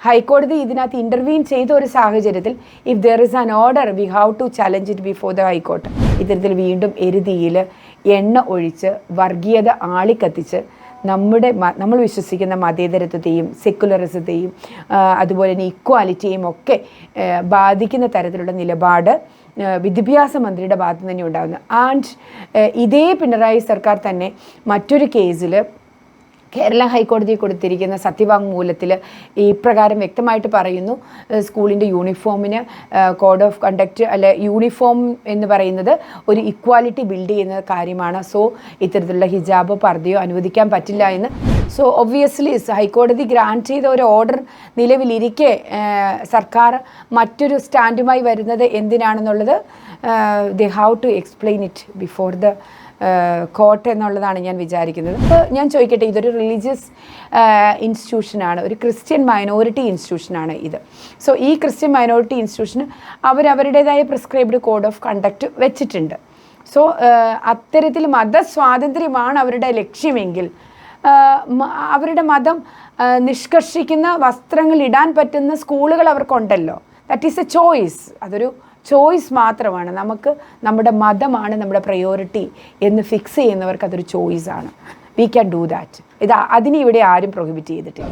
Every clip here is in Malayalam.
ഹൈക്കോടതി ഇതിനകത്ത് ഇന്റർവീൻ ചെയ്ത ഒരു സാഹചര്യത്തിൽ if there is an order we have to challenge it before the high court ഇത്തരത്തിൽ വീണ്ടും എരുതിയിൽ എണ്ണ ഒഴിച്ച് വർഗീയത ആളിക്കത്തിച്ച് നമ്മുടെ നമ്മൾ വിശ്വസിക്കുന്ന മതേതരത്വത്തെയും സെക്കുലറിസത്തെയും അതുപോലെ തന്നെ ഇക്വാലിറ്റിയെയും ഒക്കെ ബാധിക്കുന്ന തരത്തിലുള്ള നിലപാട് വിദ്യാഭ്യാസ മന്ത്രിയുടെ ഭാഗത്തു തന്നെ ഉണ്ടാകുന്നു. ആൻഡ് ഇതേ പിണറായി സർക്കാർ തന്നെ മറ്റൊരു കേസിൽ കേരള ഹൈക്കോടതി കൊടുത്തിരിക്കുന്ന സത്യവാങ്മൂലത്തിൽ ഈ പ്രകാരം വ്യക്തമായിട്ട് പറയുന്നു. സ്കൂളിന്റെ യൂണിഫോമിന് കോഡ് ഓഫ് കണ്ടക്റ്റ് അല്ലെ യൂണിഫോം എന്ന് പറയുന്നത് ഒരു ഇക്വാലിറ്റി ബിൽഡ് ചെയ്യുന്ന കാര്യമാണ്. സോ ഇത്തരത്തിലുള്ള ഹിജാബ് പർദ്ദയോ അനുവദിക്കാൻ പറ്റില്ല എന്ന്. സോ ഒബ്വിയസ്ലി ഹൈക്കോടതി ഗ്രാൻഡ് ചെയ്ത ഒരു ഓർഡർ നിലവിലിരിക്കെ സർക്കാർ മറ്റൊരു സ്റ്റാൻഡുമായി വരുന്നത് എന്തിനാണെന്നുള്ളത് they how to explain it before the court എന്നുള്ളതാണ് ഞാൻ വിചാരിക്കുന്നത്. ഇപ്പോൾ ഞാൻ ചോദിക്കട്ടെ ഇതൊരു റിലീജിയസ് ഇൻസ്റ്റിറ്റ്യൂഷനാണ് ഒരു ക്രിസ്ത്യൻ മൈനോറിറ്റി ഇൻസ്റ്റിറ്റ്യൂഷനാണ് ഇത്. സോ ഈ ക്രിസ്ത്യൻ മൈനോറിറ്റി ഇൻസ്റ്റിറ്റ്യൂഷന് അവരവരുടേതായ പ്രിസ്ക്രൈബ്ഡ് കോഡ് ഓഫ് കണ്ടക്ട് വെച്ചിട്ടുണ്ട്. സോ അത്തരത്തിൽ മതസ്വാതന്ത്ര്യമാണ് അവരുടെ ലക്ഷ്യമെങ്കിൽ അവരുടെ മതം നിഷ്കർഷിക്കുന്ന വസ്ത്രങ്ങൾ ഇടാൻ പറ്റുന്ന സ്കൂളുകൾ അവർക്കുണ്ടല്ലോ. ദാറ്റ് ഈസ് എ ചോയ്സ് അതൊരു ചോയ്സ് മാത്രമാണ്. നമുക്ക് നമ്മുടെ മതമാണ് നമ്മുടെ പ്രയോറിറ്റി എന്ന് ഫിക്സ് ചെയ്യുന്നവർക്ക് അതൊരു ചോയ്സാണ് വി ക്യാൻ ഡൂ ദാറ്റ് ഇത് അതിനെ ഇവിടെ ആരും പ്രൊഹിബിറ്റ് ചെയ്തിട്ടില്ല.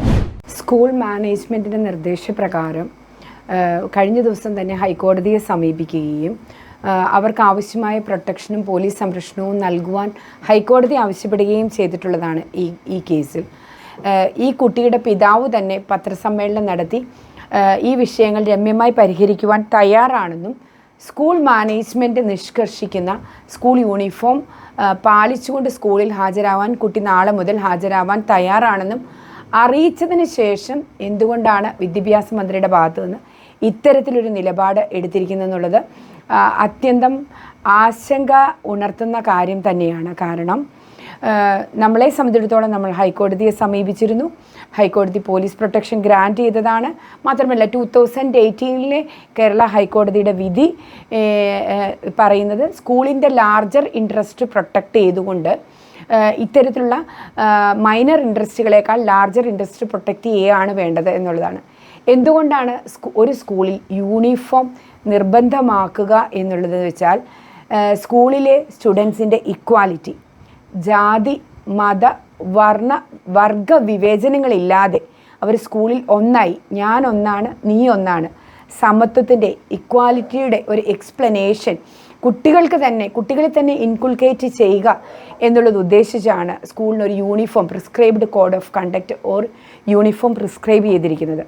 സ്കൂൾ മാനേജ്മെന്റിന്റെ നിർദ്ദേശപ്രകാരം കഴിഞ്ഞ ദിവസം തന്നെ ഹൈക്കോടതിയെ സമീപിക്കുകയും അവർക്ക് ആവശ്യമായ പ്രൊട്ടക്ഷനും പോലീസ് സംരക്ഷണവും നൽകുവാൻ ഹൈക്കോടതി ആവശ്യപ്പെടുകയും ചെയ്തിട്ടുള്ളതാണ് ഈ ഈ കേസിൽ ഈ കുട്ടിയുടെ പിതാവ് തന്നെ പത്രസമ്മേളനം നടത്തി ഈ വിഷയങ്ങൾ രമ്യമായി പരിഹരിക്കുവാൻ തയ്യാറാണെന്നും സ്കൂൾ മാനേജ്മെന്റ് നിഷ്കർഷിക്കുന്ന സ്കൂൾ യൂണിഫോം പാലിച്ചുകൊണ്ട് സ്കൂളിൽ ഹാജരാവാൻ കുട്ടി നാളെ മുതൽ ഹാജരാവാൻ തയ്യാറാണെന്നും അറിയിച്ചതിന് ശേഷം എന്തുകൊണ്ടാണ് വിദ്യാഭ്യാസ മന്ത്രിയുടെ ഭാഗത്തു നിന്ന് ഇത്തരത്തിലൊരു നിലപാട് എടുത്തിരിക്കുന്നതെന്നുള്ളത് അത്യന്തം ആശങ്ക ഉണർത്തുന്ന കാര്യം തന്നെയാണ്. കാരണം നമ്മളെ സംബന്ധിച്ചിടത്തോളം നമ്മൾ ഹൈക്കോടതിയെ സമീപിച്ചിരുന്നു. ഹൈക്കോടതി പോലീസ് പ്രൊട്ടക്ഷൻ ഗ്രാന്റ് ചെയ്തതാണ്. മാത്രമല്ല ടു തൗസൻഡ് എയ്റ്റീനിലെ കേരള ഹൈക്കോടതിയുടെ വിധി പറയുന്നത് സ്കൂളിന്റെ ലാർജർ ഇൻട്രസ്റ്റ് പ്രൊട്ടക്റ്റ് ചെയ്തുകൊണ്ട് ഇത്തരത്തിലുള്ള മൈനർ ഇൻട്രസ്റ്റുകളേക്കാൾ ലാർജർ ഇൻട്രസ്റ്റ് പ്രൊട്ടക്റ്റ് ചെയ്യുകയാണ് വേണ്ടത് എന്നുള്ളതാണ്. എന്തുകൊണ്ടാണ് ഒരു സ്കൂളിൽ യൂണിഫോം നിർബന്ധമാക്കുക എന്നുള്ളത് വെച്ചാൽ സ്കൂളിലെ സ്റ്റുഡൻസിന്റെ ഇക്വാലിറ്റി ജാതി മത വർണ വർഗ വിവേചനങ്ങളില്ലാതെ അവർ സ്കൂളിൽ ഒന്നായി. ഞാൻ ഒന്നാണ് നീ ഒന്നാണ്. സമത്വത്തിന്റെ ഇക്വാലിറ്റിയുടെ ഒരു എക്സ്പ്ലനേഷൻ കുട്ടികൾക്ക് തന്നെ കുട്ടികളെ തന്നെ ഇൻകുൾക്കേറ്റ് ചെയ്യുക എന്നുള്ളത് ഉദ്ദേശിച്ചാണ് സ്കൂളിന് ഒരു uniform prescribed code of conduct or uniform prescribe ചെയ്തിരിക്കുന്നത്.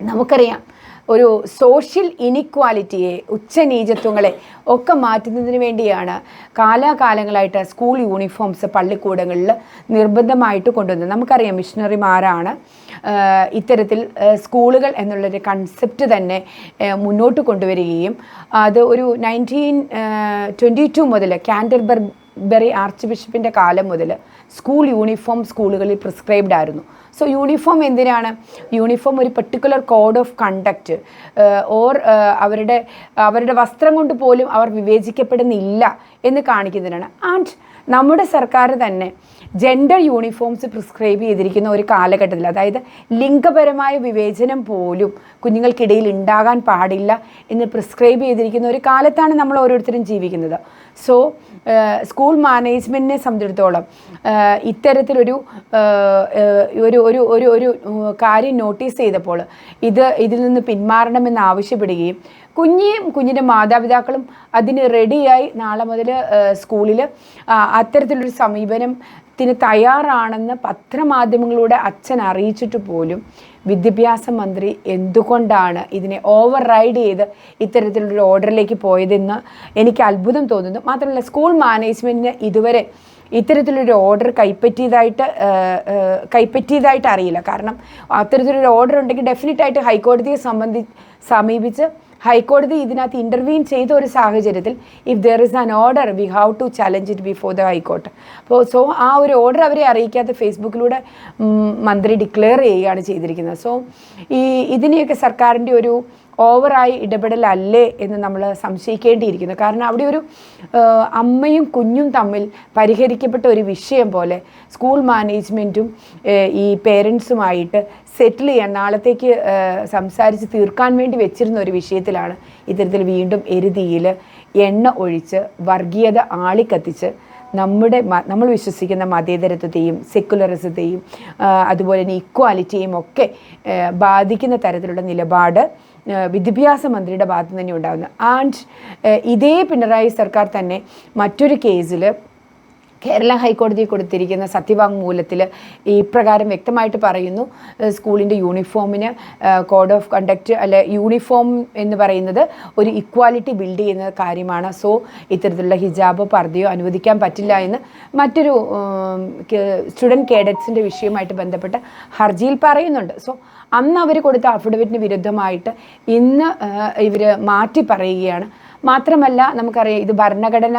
നമുക്കറിയാം ഒരു സോഷ്യൽ ഇനിക്വാലിറ്റിയെ ഉച്ചനീചത്വങ്ങളെ ഒക്കെ മാറ്റുന്നതിന് വേണ്ടിയാണ് കാലാകാലങ്ങളായിട്ട് സ്കൂൾ യൂണിഫോംസ് പള്ളിക്കൂടങ്ങളിൽ നിർബന്ധമായിട്ട് കൊണ്ടുവന്നത്. നമുക്കറിയാം മിഷണറിമാരാണ് ഇത്തരത്തിൽ സ്കൂളുകൾ എന്നുള്ളൊരു കൺസെപ്റ്റ് തന്നെ മുന്നോട്ട് കൊണ്ടുവരികയും അത് ഒരു നയന്റീൻ ട്വന്റി ടു മുതൽ കാൻഡർബർഗ് ബെറി ആർച്ച് ബിഷപ്പിന്റെ കാലം മുതൽ സ്കൂൾ യൂണിഫോം സ്കൂളുകളിൽ പ്രിസ്ക്രൈബ്ഡ് ആയിരുന്നു. സോ യൂണിഫോം എന്തിനാണ്? യൂണിഫോം ഒരു particular code of conduct or അവരുടെ അവരുടെ വസ്ത്രം കൊണ്ട് പോലും അവർ വിവേചിക്കപ്പെടുന്നില്ല എന്ന് കാണിക്കുന്നതിനാണ്. ആൻഡ് നമ്മുടെ സർക്കാർ തന്നെ ജെൻഡർ യൂണിഫോംസ് പ്രിസ്ക്രൈബ് ചെയ്തിരിക്കുന്ന ഒരു കാലഘട്ടത്തിൽ അതായത് ലിംഗപരമായ വിവേചനം പോലും കുഞ്ഞുങ്ങൾക്കിടയിൽ ഉണ്ടാകാൻ പാടില്ല എന്ന് പ്രിസ്ക്രൈബ് ചെയ്തിരിക്കുന്ന ഒരു കാലത്താണ് നമ്മൾ ഓരോരുത്തരും ജീവിക്കുന്നത്. സോ സ്കൂൾ മാനേജ്മെന്റിനെ സംബന്ധിച്ചിടത്തോളം ഇത്തരത്തിലൊരു ഒരു ഒരു ഒരു ഒരു കാര്യം നോട്ടീസ് ചെയ്തപ്പോൾ ഇത് ഇതിൽ നിന്ന് പിന്മാറണമെന്ന് ആവശ്യപ്പെടുകയും കുഞ്ഞിയും കുഞ്ഞിന്റെ മാതാപിതാക്കളും അതിന് റെഡിയായി നാളെ മുതൽ സ്കൂളിൽ അത്തരത്തിലൊരു സമീപനത്തിന് തയ്യാറാണെന്ന് പത്രമാധ്യമങ്ങളിലൂടെ അച്ഛൻ അറിയിച്ചിട്ട് പോലും വിദ്യാഭ്യാസ മന്ത്രി എന്തുകൊണ്ടാണ് ഇതിനെ ഓവർ റൈഡ് ചെയ്ത് ഇത്തരത്തിലൊരു ഓർഡറിലേക്ക് പോയതെന്ന് എനിക്ക് അത്ഭുതം തോന്നുന്നു. മാത്രമല്ല സ്കൂൾ മാനേജ്മെന്റിന് ഇതുവരെ ഇത്തരത്തിലൊരു ഓർഡർ കൈപ്പറ്റിയതായിട്ട് കൈപ്പറ്റിയതായിട്ട് അറിയില്ല. കാരണം അത്തരത്തിലൊരു ഓർഡർ ഉണ്ടെങ്കിൽ ഡെഫിനറ്റായിട്ട് ഹൈക്കോടതിയെ സംബന്ധി സമീപിച്ച് ഹൈക്കോടതി ഇതിനകത്ത് ഇന്റർവീൻ ചെയ്ത ഒരു സാഹചര്യത്തിൽ if there is an order we have to challenge it before the high court അപ്പോൾ സോ ആ ഒരു ഓർഡർ അവരെ അറിയിക്കാതെ ഫേസ്ബുക്കിലൂടെ മന്ത്രി ഡിക്ലെയർ ചെയ്യുകയാണ് ചെയ്തിരിക്കുന്നത്. സോ ഈ ഇതിനെയൊക്കെ സർക്കാരിന്റെ ഒരു ഓവറായി ഇടപെടലല്ലേ എന്ന് നമ്മൾ സംശയിക്കേണ്ടിയിരിക്കുന്നു. കാരണം അവിടെ ഒരു അമ്മയും കുഞ്ഞും തമ്മിൽ പരിഹരിക്കപ്പെട്ട ഒരു വിഷയം പോലെ സ്കൂൾ മാനേജ്മെന്റും ഈ പേരൻസുമായിട്ട് സെറ്റിൽ ചെയ്യാൻ നാളത്തേക്ക് സംസാരിച്ച് തീർക്കാൻ വേണ്ടി വെച്ചിരുന്ന ഒരു വിഷയത്തിലാണ് ഇത്തരത്തിൽ വീണ്ടും എരുതിയിൽ എണ്ണ ഒഴിച്ച് വർഗീയത ആളിക്കത്തിച്ച് നമ്മുടെ നമ്മൾ വിശ്വസിക്കുന്ന മതേതരത്വത്തെയും സെക്കുലറിസത്തെയും അതുപോലെ തന്നെ ഇക്വാലിറ്റിയെയും ഒക്കെ ബാധിക്കുന്ന തരത്തിലുള്ള നിലപാട് വിദ്യാഭ്യാസ മന്ത്രിയുടെ ഭാഗത്ത് തന്നെ ഉണ്ടാകുന്നത് ആൻഡ് ഇതേ പിണറായി സർക്കാർ തന്നെ മറ്റൊരു കേസിൽ കേരള ഹൈക്കോടതി കൊടുത്തിരിക്കുന്ന സത്യവാങ്മൂലത്തിൽ ഈ പ്രകാരം വ്യക്തമായിട്ട് പറയുന്നു. സ്കൂളിന്റെ യൂണിഫോമിന് കോഡ് ഓഫ് കണ്ടക്റ്റ് അല്ലെ യൂണിഫോം എന്ന് പറയുന്നത് ഒരു ഇക്വാലിറ്റി ബിൽഡ് ചെയ്യുന്ന കാര്യമാണ്. സോ ഇത്തരത്തിലുള്ള ഹിജാബോ പർദ്ദയോ അനുവദിക്കാൻ പറ്റില്ല എന്ന് മറ്റൊരു സ്റ്റുഡന്റ് കേഡറ്റ്സിന്റെ വിഷയവുമായിട്ട് ബന്ധപ്പെട്ട് ഹർജിയിൽ പറയുന്നുണ്ട്. സോ അന്ന് അവർ കൊടുത്ത അഫിഡവിറ്റിന് വിരുദ്ധമായിട്ട് ഇന്ന് ഇവർ മാറ്റി പറയുകയാണ്. മാത്രമല്ല നമുക്കറിയാം ഇത് ഭരണഘടന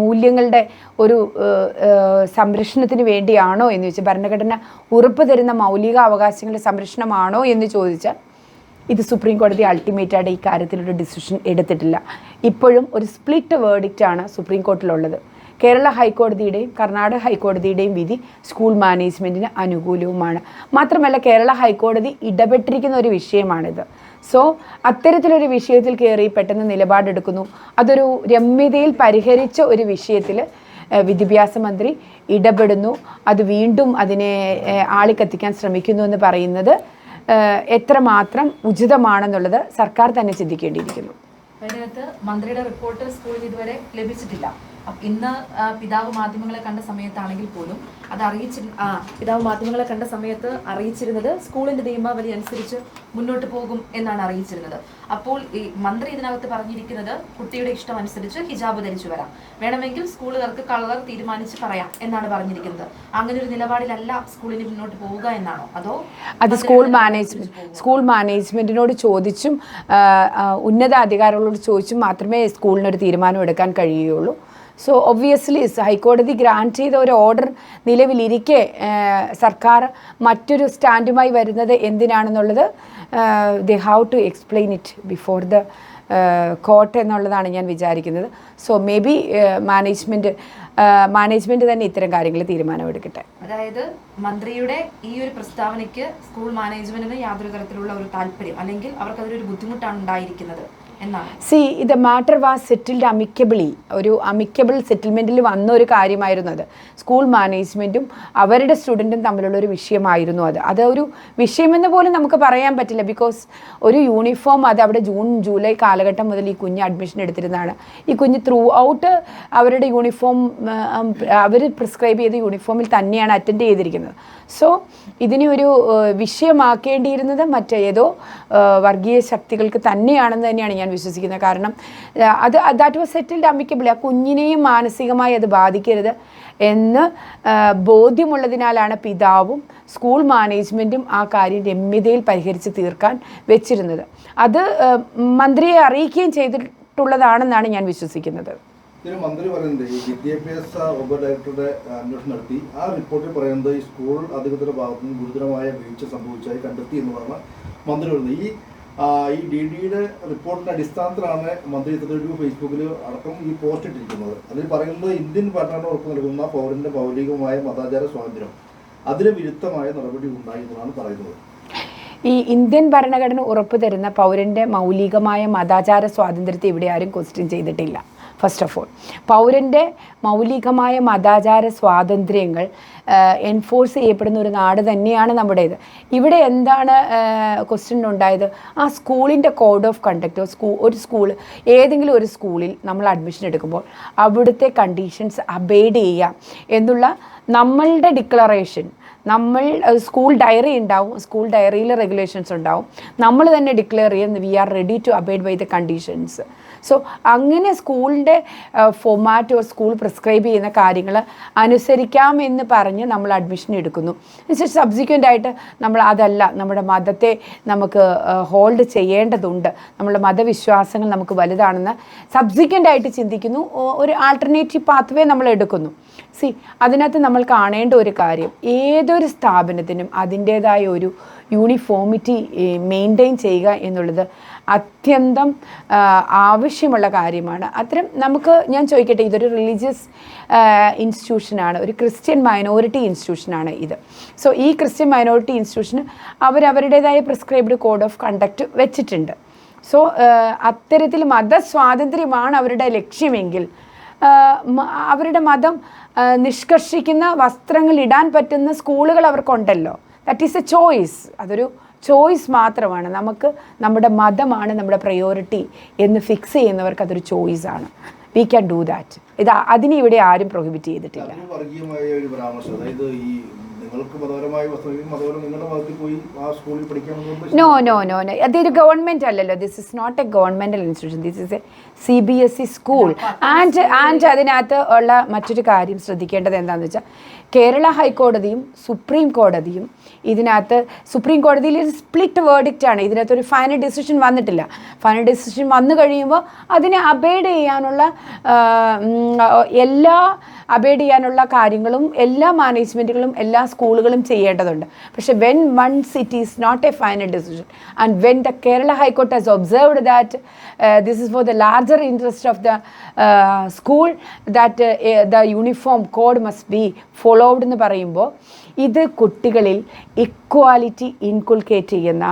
മൂല്യങ്ങളുടെ ഒരു സംരക്ഷണത്തിന് വേണ്ടിയാണോ എന്ന് ചോദിച്ചാൽ ഭരണഘടന ഉറപ്പ് തരുന്ന മൗലിക അവകാശങ്ങളുടെ സംരക്ഷണമാണോ എന്ന് ചോദിച്ചാൽ ഇത് സുപ്രീം കോടതി അൾട്ടിമേറ്റായിട്ട് ഈ കാര്യത്തിലൊരു ഡിസിഷൻ എടുത്തിട്ടില്ല. ഇപ്പോഴും ഒരു സ്പ്ലിറ്റ് വേർഡിക്റ്റാണ് സുപ്രീം കോർട്ടിലുള്ളത് കേരള ഹൈക്കോടതിയുടെയും കർണാടക ഹൈക്കോടതിയുടെയും വിധി സ്കൂൾ മാനേജ്മെന്റിന് അനുകൂലവുമാണ്. മാത്രമല്ല കേരള ഹൈക്കോടതി ഇടപെട്ടിരിക്കുന്ന ഒരു വിഷയമാണിത്. സോ അത്തരത്തിലൊരു വിഷയത്തിൽ കയറി പെട്ടെന്ന് നിലപാടെടുക്കുന്നു. അതൊരു രമ്യതയിൽ പരിഹരിച്ച ഒരു വിഷയത്തിൽ വിദ്യാഭ്യാസ മന്ത്രി ഇടപെടുന്നു. അത് വീണ്ടും അതിനെ ആളിക്കത്തിക്കാൻ ശ്രമിക്കുന്നു എന്ന് പറയുന്നത് എത്രമാത്രം ഉചിതമാണെന്നുള്ളത് സർക്കാർ തന്നെ ചിന്തിക്കേണ്ടിയിരിക്കുന്നു. അതിനകത്ത് മന്ത്രിയുടെ റിപ്പോർട്ട് സ്കൂളിൽ ഇതുവരെ ലഭിച്ചിട്ടില്ല. ഇന്ന് പിതാവ് മാധ്യമങ്ങളെ കണ്ട സമയത്താണെങ്കിൽ പോലും അത് അറിയിച്ചി ആ പിതാവ് മാധ്യമങ്ങളെ കണ്ട സമയത്ത് അറിയിച്ചിരുന്നത് സ്കൂളിന്റെ നിയമാവലി അനുസരിച്ച് മുന്നോട്ട് പോകും എന്നാണ് അറിയിച്ചിരുന്നത്. അപ്പോൾ ഈ മന്ത്രി ഇതിനകത്ത് പറഞ്ഞിരിക്കുന്നത് കുട്ടിയുടെ ഇഷ്ടം അനുസരിച്ച് ഹിജാബ് ധരിച്ചു വരാം. വേണമെങ്കിൽ സ്കൂളുകാർക്ക് കളർ തീരുമാനിച്ച് പറയാം എന്നാണ് പറഞ്ഞിരിക്കുന്നത്. അങ്ങനെ ഒരു നിലപാടിലല്ല സ്കൂളിന് മുന്നോട്ട് പോവുക എന്നാണോ? അതോ അത് സ്കൂൾ മാനേജ്മെന്റ് സ്കൂൾ മാനേജ്മെന്റിനോട് ചോദിച്ചും ഉന്നത അധികാരികളോട് ചോദിച്ചും മാത്രമേ സ്കൂളിനൊരു തീരുമാനം എടുക്കാൻ കഴിയുകയുള്ളൂ. സോ ഒബ്വിയസ്ലി ഹൈക്കോടതി ഗ്രാന്റ് ചെയ്ത ഒരു ഓർഡർ നിലവിലിരിക്കെ സർക്കാർ മറ്റൊരു സ്റ്റാൻഡുമായി വരുന്നത് എന്തിനാണെന്നുള്ളത് the how to explain it before the court എന്നുള്ളതാണ് ഞാൻ വിചാരിക്കുന്നത്. So maybe management management തന്നെ ഇത്തരം കാര്യങ്ങൾ തീരുമാനമെടുക്കട്ടെ. അതായത് മന്ത്രിയുടെ ഈ ഒരു പ്രസ്താവനയ്ക്ക് സ്കൂൾ മാനേജ്മെന്റിന് യാതൊരു തരത്തിലുള്ള ഒരു താല്പര്യം അല്ലെങ്കിൽ അവർക്ക് അതിലൊരു ബുദ്ധിമുട്ടാണ് ഉണ്ടായിരിക്കുന്നത്. സി ഇത് മാറ്റർ വാസ് സെറ്റിൽഡ് അമിക്കബിളി ഒരു അമിക്കബിൾ സെറ്റിൽമെന്റിൽ വന്ന ഒരു കാര്യമായിരുന്നു അത്. സ്കൂൾ മാനേജ്മെന്റും അവരുടെ സ്റ്റുഡന്റും തമ്മിലുള്ള ഒരു വിഷയമായിരുന്നു അത്. അത് ഒരു വിഷയമെന്ന് പോലും നമുക്ക് പറയാൻ പറ്റില്ല. ബിക്കോസ് ഒരു യൂണിഫോം അത് അവിടെ ജൂൺ ജൂലൈ കാലഘട്ടം മുതൽ ഈ കുഞ്ഞ് അഡ്മിഷൻ എടുത്തിരുന്നതാണ്. ഈ കുഞ്ഞ് ത്രൂ ഔട്ട് അവരുടെ യൂണിഫോം അവർ പ്രിസ്ക്രൈബ് ചെയ്ത യൂണിഫോമിൽ തന്നെയാണ് അറ്റൻഡ് ചെയ്തിരിക്കുന്നത്. സോ ഇതിനെ ഒരു വിഷയമാക്കേണ്ടിയിരുന്നത് മറ്റേതോ വർഗീയ ശക്തികൾക്ക് തന്നെയാണെന്ന് തന്നെയാണ് ഞാൻ വിശ്വസിക്കുന്നത് കാരണം. അത് ദാറ്റ് വാസ് സെറ്റിൽഡ് അമിക്കബിൾ ആ കുഞ്ഞിനെയും മാനസികമായി അത് ബാധിക്കരുത് എന്ന് ബോധ്യമുള്ളതിനാലാണ് പിതാവും സ്കൂൾ മാനേജ്മെന്റും ആ കാര്യം രമ്യതയിൽ പരിഹരിച്ച് തീർക്കാൻ വെച്ചിരുന്നത്. അത് മന്ത്രിയെ അറിയിക്കുകയും ചെയ്തിട്ടുള്ളതാണെന്നാണ് ഞാൻ വിശ്വസിക്കുന്നത്. ഇതിന് മന്ത്രി പറയുന്നത് ഈ വിദ്യാഭ്യാസ ഉപ ഡയറക്ടറുടെ അന്വേഷണം നടത്തി. ആ റിപ്പോർട്ടിൽ പറയുന്നത് ഈ സ്കൂൾ അധികൃതരുടെ ഭാഗത്തു നിന്ന് ഗുരുതരമായ വീഴ്ച സംഭവിച്ചതായി കണ്ടെത്തി എന്നുള്ളതാണ് മന്ത്രി പറയുന്നത്. ഈ ഈ ഡി ഡിയുടെ റിപ്പോർട്ടിന്റെ അടിസ്ഥാനത്തിലാണ് മന്ത്രി ഇത്തരത്തിലൊരു ഫേസ്ബുക്കിൽ അടക്കം ഈ പോസ്റ്റ് ഇട്ടിരിക്കുന്നത്. അതിൽ പറയുന്നത് ഇന്ത്യൻ ഭരണഘടന ഉറപ്പ് നൽകുന്ന പൗരന്റെ മൗലികമായ മതാചാര സ്വാതന്ത്ര്യം. അതിന് വിരുദ്ധമായ നടപടി ഉണ്ടായി എന്നാണ് പറയുന്നത്. ഈ ഇന്ത്യൻ ഭരണഘടന ഉറപ്പു തരുന്ന പൗരന്റെ മൗലികമായ മതാചാര സ്വാതന്ത്ര്യത്തെ ഇവിടെ ആരും ക്വസ്റ്റ്യൻ ചെയ്തിട്ടില്ല. ഫസ്റ്റ് ഓഫ് ഓൾ പൗരന്റെ മൗലികമായ മതാചാര സ്വാതന്ത്ര്യങ്ങൾ എൻഫോഴ്സ് ചെയ്യപ്പെടുന്ന ഒരു നാട് തന്നെയാണ് നമ്മുടേത്. ഇവിടെ എന്താണ് ക്വസ്റ്റ്യൻ ഉണ്ടായത്? ആ സ്കൂളിന്റെ കോഡ് ഓഫ് കണ്ടക്റ്റോ സ്കൂൾ ഒരു സ്കൂൾ ഏതെങ്കിലും ഒരു സ്കൂളിൽ നമ്മൾ അഡ്മിഷൻ എടുക്കുമ്പോൾ അവിടുത്തെ കണ്ടീഷൻസ് അബൈഡ് ചെയ്യാം എന്നുള്ള നമ്മളുടെ ഡിക്ലറേഷൻ നമ്മൾ സ്കൂൾ ഡയറി ഉണ്ടാവും സ്കൂൾ ഡയറിയിൽ റെഗുലേഷൻസ് ഉണ്ടാവും. നമ്മൾ തന്നെ ഡിക്ലെയർ ചെയ്യുന്നത് we are ready to abide by the conditions so അങ്ങനെ സ്കൂളിന്റെ ഫോമാറ്റ് സ്കൂൾ പ്രിസ്ക്രൈബ് ചെയ്യുന്ന കാര്യങ്ങൾ അനുസരിക്കാമെന്ന് പറഞ്ഞ് നമ്മൾ അഡ്മിഷൻ എടുക്കുന്നു. സബ്സിക്വന്റ് ആയിട്ട് നമ്മൾ അതല്ല നമ്മുടെ മതത്തെ നമുക്ക് ഹോൾഡ് ചെയ്യേണ്ടതുണ്ട്. നമ്മുടെ മതവിശ്വാസങ്ങൾ നമുക്ക് വലുതാണെന്ന് സബ്സിക്വന്റ് ആയിട്ട് ചിന്തിക്കുന്നു. ഒരു ആൾട്ടർനേറ്റീവ് പാത്വേ നമ്മൾ എടുക്കുന്നു. സി അതിനകത്ത് നമ്മൾ കാണേണ്ട ഒരു കാര്യം ഏതൊരു സ്ഥാപനത്തിനും അതിന്റേതായ ഒരു യൂണിഫോമിറ്റി മെയിന്റെയിൻ ചെയ്യുക എന്നുള്ളത് അത്യന്തം ആവശ്യമുള്ള കാര്യമാണ്. അത്തരം നമുക്ക് ഞാൻ ചോദിക്കട്ടെ ഇതൊരു റിലീജിയസ് ഇൻസ്റ്റിറ്റ്യൂഷനാണ് ഒരു ക്രിസ്ത്യൻ മൈനോറിറ്റി ഇൻസ്റ്റിറ്റ്യൂഷനാണ് ഇത്. സോ ഈ ക്രിസ്ത്യൻ മൈനോറിറ്റി ഇൻസ്റ്റിറ്റ്യൂഷന് അവരവരുടേതായ പ്രിസ്ക്രൈബ്ഡ് കോഡ് ഓഫ് കണ്ടക്റ്റ് വെച്ചിട്ടുണ്ട്. സോ അത്തരത്തിൽ മതസ്വാതന്ത്ര്യമാണ് അവരുടെ ലക്ഷ്യമെങ്കിൽ അവരുടെ മതം നിഷ്കർഷിക്കുന്ന വസ്ത്രങ്ങൾ ഇടാൻ പറ്റുന്ന സ്കൂളുകൾ അവർക്കുണ്ടല്ലോ. ദാറ്റ് ഈസ് എ ചോയ്സ് അതൊരു ചോയ്സ് മാത്രമാണ്. നമുക്ക് നമ്മുടെ മതമാണ് നമ്മുടെ പ്രയോറിറ്റി എന്ന് ഫിക്സ് ചെയ്യുന്നവർക്ക് അതൊരു ചോയ്സ് ആണ്. വി ക്യാൻ ഡൂ ദാറ്റ് ഇത് അതിനെ ഇവിടെ ആരും പ്രൊഹിബിറ്റ് ചെയ്തിട്ടില്ല. നോ നോ നോ നോ അതൊരു ഗവൺമെന്റ് അല്ലല്ലോ. This is not a governmental institution this is a C B S E school and and അതിനകത്ത് ഉള്ള മറ്റൊരു കാര്യം ശ്രദ്ധിക്കേണ്ടത് എന്താണെന്ന് വെച്ചാൽ കേരള ഹൈക്കോടതിയും സുപ്രീം കോടതിയും ഇതിനകത്ത് സുപ്രീം കോടതിയിൽ ഒരു സ്പ്ലിറ്റ് വേർഡിക്റ്റ് ആണ്. ഇതിനകത്ത് ഒരു ഫൈനൽ ഡിസിഷൻ വന്നിട്ടില്ല. ഫൈനൽ ഡിസിഷൻ വന്നു കഴിയുമ്പോൾ അതിനെ അബേഡ് ചെയ്യാനുള്ള എല്ലാ അബേഡ് ചെയ്യാനുള്ള കാര്യങ്ങളും എല്ലാ മാനേജ്മെന്റുകളും എല്ലാ സ്കൂളുകളും ചെയ്യേണ്ടതുണ്ട്. പക്ഷേ when once it is not a final decision and when the Kerala high court has observed that this is for the larger interest of the school that the uniform code must be followed എന്ന് പറയുമ്പോൾ ഇത് കുട്ടികളിൽ ഇക്വാലിറ്റി ഇൻകുൽക്കേറ്റ് ചെയ്യുന്ന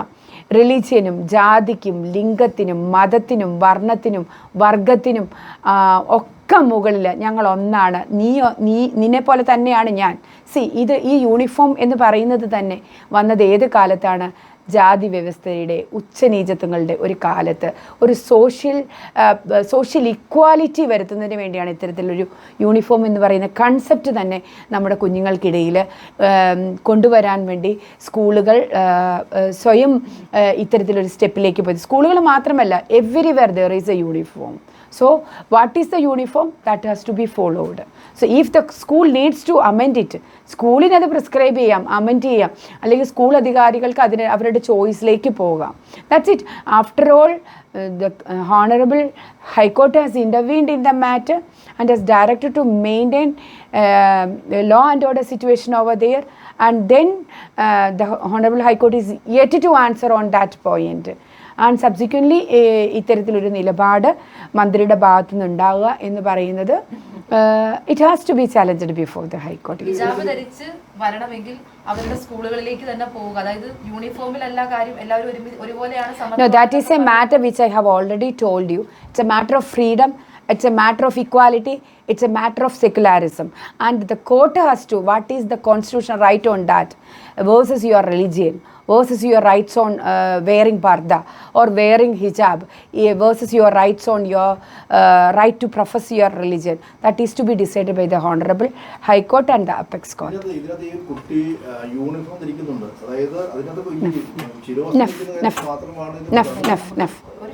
റിലീജിയനും ജാതിക്കും ലിംഗത്തിനും മതത്തിനും വർണത്തിനും വർഗത്തിനും ഒക്കെ മുകളിൽ ഞങ്ങൾ ഒന്നാണ്. നീ നീ നിന്നെ പോലെ തന്നെയാണ് ഞാൻ. സി ഇത് ഈ യൂണിഫോം എന്ന് പറയുന്നത് തന്നെ വന്നത് ഏത് കാലത്താണ്? ജാതി വ്യവസ്ഥയുടെ ഉച്ചനീചത്വങ്ങളുടെ ഒരു കാലത്ത് ഒരു സോഷ്യൽ സോഷ്യൽ ഇക്വാലിറ്റി വരുത്തുന്നതിന് വേണ്ടിയാണ് ഇത്തരത്തിലൊരു യൂണിഫോം എന്ന് പറയുന്ന കൺസെപ്റ്റ് തന്നെ നമ്മുടെ കുഞ്ഞുങ്ങൾക്കിടയിൽ കൊണ്ടുവരാൻ വേണ്ടി സ്കൂളുകൾ സ്വയം ഇത്തരത്തിലൊരു സ്റ്റെപ്പിലേക്ക് പോയി സ്കൂളുകൾ മാത്രമല്ല everywhere there is a uniform so what is the uniform that has to be followed so if the school needs to amend it സ്കൂളിന് അത് പ്രിസ്ക്രൈബ് ചെയ്യാം അമെൻഡ് ചെയ്യാം. അല്ലെങ്കിൽ സ്കൂൾ അധികാരികൾക്ക് അതിന് അവരുടെ ചോയ്സിലേക്ക് പോകാം. That's it after all the honourable high court has intervened in the matter and has directed to maintain law and order situation over there. And then uh, the honorable high court is yet to answer on that point. And subsequently ഇത്തരത്തിലൊരു നിലപാട് മന്ത്രിയുടെ ഭാഗത്തു നിന്നുണ്ടാവുക എന്ന് പറയുന്നത് it has to be challenged before the ഹൈക്കോടതി ഹിജാബ് ധരിച്ച് വരണമെങ്കിൽ അവരുടെ സ്കൂളുകളിലേക്ക് തന്നെ പോവുക. അതായത് യൂണിഫോമിൽ എല്ലാ കാര്യം എല്ലാവരും ഒരുമി- ഒരുപോലെയാണ് No, സമർപ്പണം that is a matter which I have already told you. It's a matter of freedom, it's a matter of equality, it's a matter of secularism. And the court has to, what is the constitutional right on that versus your religion, versus your rights on uh, wearing parda or wearing hijab, eh, versus your rights on your uh, right to profess your religion. That is to be decided by the Honorable High Court and the Apex Court.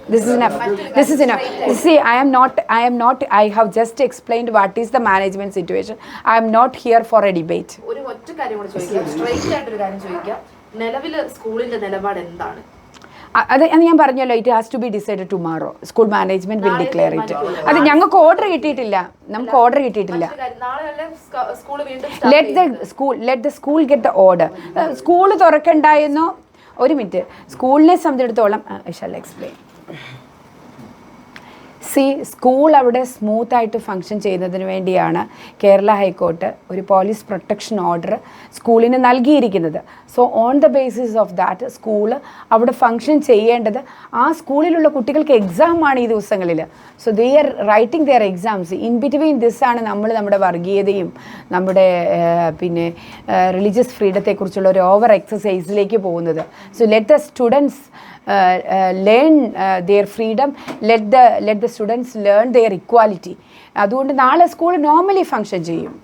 This is enough. This is enough. See i am not i am not i have just explained what is the management situation. I am not here for a debate. ഒരു ഒറ്റ കാര്യം കൂടെ ചോദിക്കാം. സ്ട്രൈറ്റ് ആയിട്ടൊരു കാര്യം ചോദിക്കാം. നിലവിൽ സ്കൂളിന്റെ നിലപാട് എന്താണ്? അ- അത് ഞാൻ പറഞ്ഞല്ലോ it has to be decide tomorrow school management will declare it. അത് ഞങ്ങൾക്ക് ഓർഡർ കിട്ടിയിട്ടില്ല. നമുക്ക് ഓർഡർ കിട്ടിയിട്ടില്ല. Let the school let the school get the order school തുറക്കണ്ടായെന്നോ ഒരു മിനിറ്റ് സ്കൂളിനെ സംബന്ധിച്ചിടത്തോളം I shall explain see school അവിടെ സ്മൂത്ത് സ്മൂത്തായിട്ട് ഫങ്ഷൻ ചെയ്യുന്നതിന് വേണ്ടിയാണ് കേരള ഹൈക്കോർട്ട് ഒരു പോലീസ് പ്രൊട്ടക്ഷൻ ഓർഡർ സ്കൂളിന് നൽകിയിരിക്കുന്നത്. So on the basis of that school അവിടെ ഫങ്ഷൻ ചെയ്യേണ്ടത് ആ സ്കൂളിലുള്ള കുട്ടികൾക്ക് എക്സാം ആണ് ഈ ദിവസങ്ങളിൽ. So they are writing their exams in between this ആണ് നമ്മൾ നമ്മുടെ വർഗീയതയും നമ്മുടെ പിന്നെ റിലീജിയസ് ഫ്രീഡത്തെക്കുറിച്ചുള്ള ഒരു ഓവർ എക്സസൈസിലേക്ക് പോകുന്നത്. So let the students learn their freedom let the let the students learn their equality അതുകൊണ്ട് നാളെ സ്കൂൾ നോർമലി ഫങ്ഷൻ ചെയ്യും.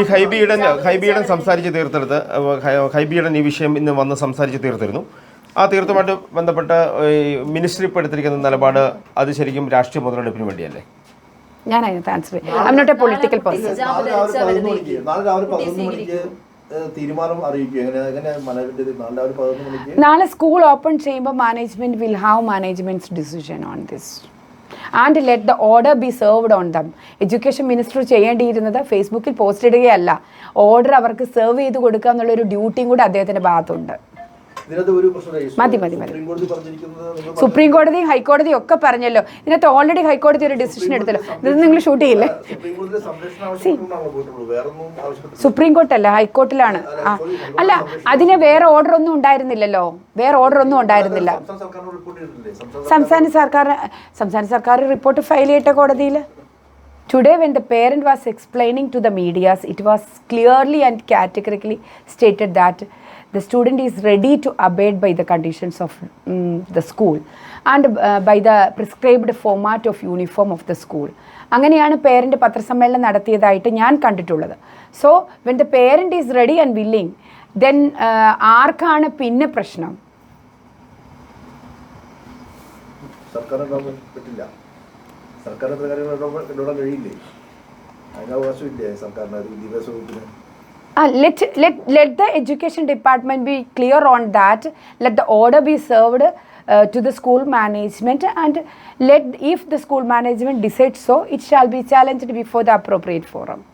ഈ ഹൈബിയുടെ ഹൈബിയുടെ സംസാരിച്ച് തീർത്തെടുത്ത് ഹൈബിയുടൻ ഹൈബിയുടെ ഈ വിഷയം ഇന്ന് വന്ന് സംസാരിച്ച് തീർത്തിരുന്നു. ആ തീർത്തുമായിട്ട് ബന്ധപ്പെട്ട മിനിസ്ട്രി ഇപ്പോൾ എടുത്തിരിക്കുന്ന നിലപാട് അത് ശരിക്കും രാഷ്ട്രീയ മുതലെടുപ്പിന് വേണ്ടിയല്ലേ? ഞാൻ അതിനകത്ത് answer I'm not a political person തീരുമാനം നാളെ മണിക്ക് നാളെ സ്കൂൾ ഓപ്പൺ ചെയ്യുമ്പോൾ management will have management's decision on this and let the order be served on them education minister ചെയ്യേണ്ടിയിരുന്നത് ഫേസ്ബുക്കിൽ പോസ്റ്റ് ഇടുകയല്ല. ഓർഡർ അവർക്ക് സെർവ് ചെയ്ത് കൊടുക്കുക എന്നുള്ളൊരു ഡ്യൂട്ടിയും കൂടി അദ്ദേഹത്തിന്റെ ഭാഗത്തുണ്ട്. മതി, മതി, മതി. സുപ്രീം കോടതി ഹൈക്കോടതി കോടതിയും ഹൈക്കോടതിയും ഒക്കെ പറഞ്ഞല്ലോ. ഇതിനകത്ത് ഓൾറെഡി ഹൈക്കോടതി ഒരു ഡിസിഷൻ എടുത്തല്ലോ. ഇത് നിങ്ങൾ ഷൂട്ട് ചെയ്യില്ലേ. സുപ്രീം കോർട്ടല്ല ഹൈക്കോർട്ടിലാണ്. ആ അല്ല അതിന് വേറെ ഓർഡർ ഒന്നും ഉണ്ടായിരുന്നില്ലല്ലോ. വേറെ ഓർഡർ ഒന്നും ഉണ്ടായിരുന്നില്ല. സംസ്ഥാന സർക്കാർ സംസ്ഥാന സർക്കാർ റിപ്പോർട്ട് ഫയൽ ചെയ്യട്ടെ കോടതിയിൽ today when the parent was explaining to the medias it was clearly and categorically stated that the student is ready to abide by the conditions of mm, the school and uh, by the prescribed format of uniform of the school. അങ്ങനെയാണ് പേരന്റ് പത്രസമ്മേളനം നടത്തിയതായിട്ട് ഞാൻ കണ്ടിട്ടുള്ളത്. So when the parent is ready and willing then ആർക്കാണ് പിന്നെ പ്രശ്നം? സർക്കാർ പറ്റില്ല സർക്കാർ കഴിയില്ലേ? അതിന് അവകാശമില്ലേ സർക്കാരിന് വിദ്യാഭ്യാസ വകുപ്പിന്? Uh, let, let, let the education department be clear on that. Let the order be served uh, to the school management and let if the school management decides so, it shall be challenged before the appropriate forum.